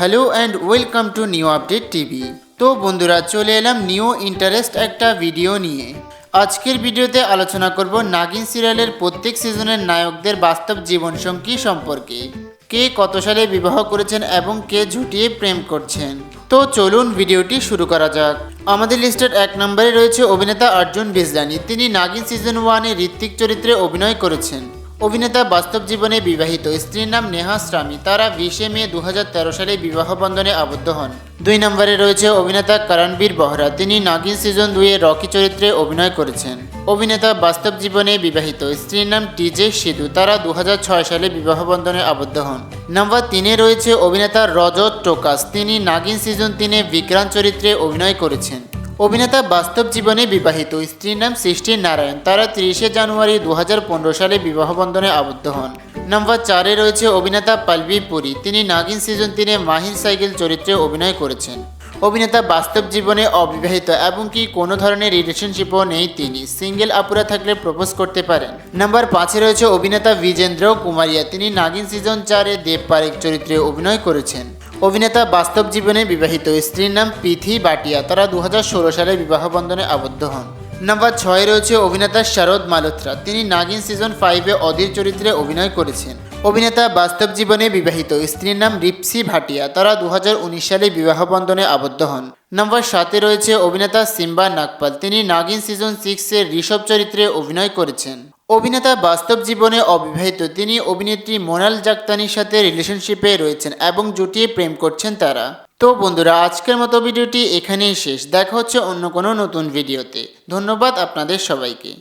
Hello and welcome to New Update TV. তো বন্ধুরা, চলে এলাম নিউ ইন্টারেস্ট একটা ভিডিও নিয়ে। আজকের ভিডিওতে আলোচনা করব নাগিন সিরিয়ালের প্রত্যেক সিজনের নায়কদের বাস্তব জীবনসঙ্গী সম্পর্কে। কে কত সালে বিবাহ করেছেন এবং কে ঝুটিয়ে প্রেম করছেন? তো চলুন ভিডিওটি শুরু করা যাক। আমাদের লিস্টের এক নম্বরে রয়েছে অভিনেতা অর্জুন বিজলানি। তিনি নাগিন সিজন ওয়ানে ঋত্বিক চরিত্রে অভিনয় করেছেন। অভিনেতা বাস্তব জীবনে বিবাহিত। স্ত্রীর নাম নেহা স্রামী তারা বিশে মে দু হাজার তেরো সালে বিবাহ বন্ধনে আবদ্ধ হন। দুই নম্বরে রয়েছে অভিনেতা করণবীর বহরা। তিনি নাগিন সিজন দুইয়ে রকি চরিত্রে অভিনয় করেছেন। অভিনেতা বাস্তব জীবনে বিবাহিত। স্ত্রীর নাম টিজে সিধু। তারা দু হাজার ছয় সালে বিবাহ বন্ধনে আবদ্ধ হন। নাম্বার তিনে রয়েছে অভিনেতা রজত টোকাস। তিনি নাগিন সিজন তিনে বিক্রান্ত চরিত্রে অভিনয় করেছেন। অভিনেতা বাস্তব জীবনে বিবাহিত, স্ত্রীর নাম সৃষ্টি নারায়ণ। তারা তিরিশে জানুয়ারি দু হাজার পনেরো সালে বিবাহ বন্ধনে আবদ্ধ হন। নাম্বার চারে রয়েছে অভিনেতা পালবি পুরী। তিনি নাগিন সিজন তিনে মাহির সাইকেল চরিত্রে অভিনয় করেছেন। অভিনেতা বাস্তব জীবনে অবিবাহিত এবং কি কোনো ধরনের রিলেশনশিপও নেই তিনি। সিঙ্গেল আপুরা থাকলে প্রপোজ করতে পারেন। নাম্বার পাঁচে রয়েছে অভিনেতা বিজেন্দ্র কুমারিয়া। তিনি নাগিন সিজন চারে দেব পারেক চরিত্রে অভিনয় করেছেন। অভিনেতা বাস্তব জীবনে বিবাহিত। স্ত্রীর নাম পিথি বাটিয়া। তারা দু হাজার ষোলো সালে বিবাহ বন্ধনে আবদ্ধ হন। নাম্বার ছয় রয়েছে অভিনেতা শারদ মালোত্রা তিনি নাগিন সিজন ফাইভে অধীর চরিত্রে অভিনয় করেছেন। অভিনেতা বাস্তব জীবনে বিবাহিত। স্ত্রীর নাম রিপসি ভাটিয়া। তারা দু হাজার উনিশ সালে বিবাহ বন্ধনে আবদ্ধ হন। নাম্বার সাতে রয়েছে অভিনেতা সিম্বা নাগপাল। তিনি নাগিন সিজন সিক্সের ঋষভ চরিত্রে অভিনয় করেছেন। অভিনেতা বাস্তব জীবনে অবিবাহিত। তিনি অভিনেত্রী মোনাল জাক্তানির সাথে রিলেশনশিপে রয়েছেন এবং জুটিয়ে প্রেম করছেন তারা। তো বন্ধুরা, আজকের মতো ভিডিওটি এখানেই শেষ। দেখা হচ্ছে অন্য কোনো নতুন ভিডিওতে। ধন্যবাদ আপনাদের সবাইকে।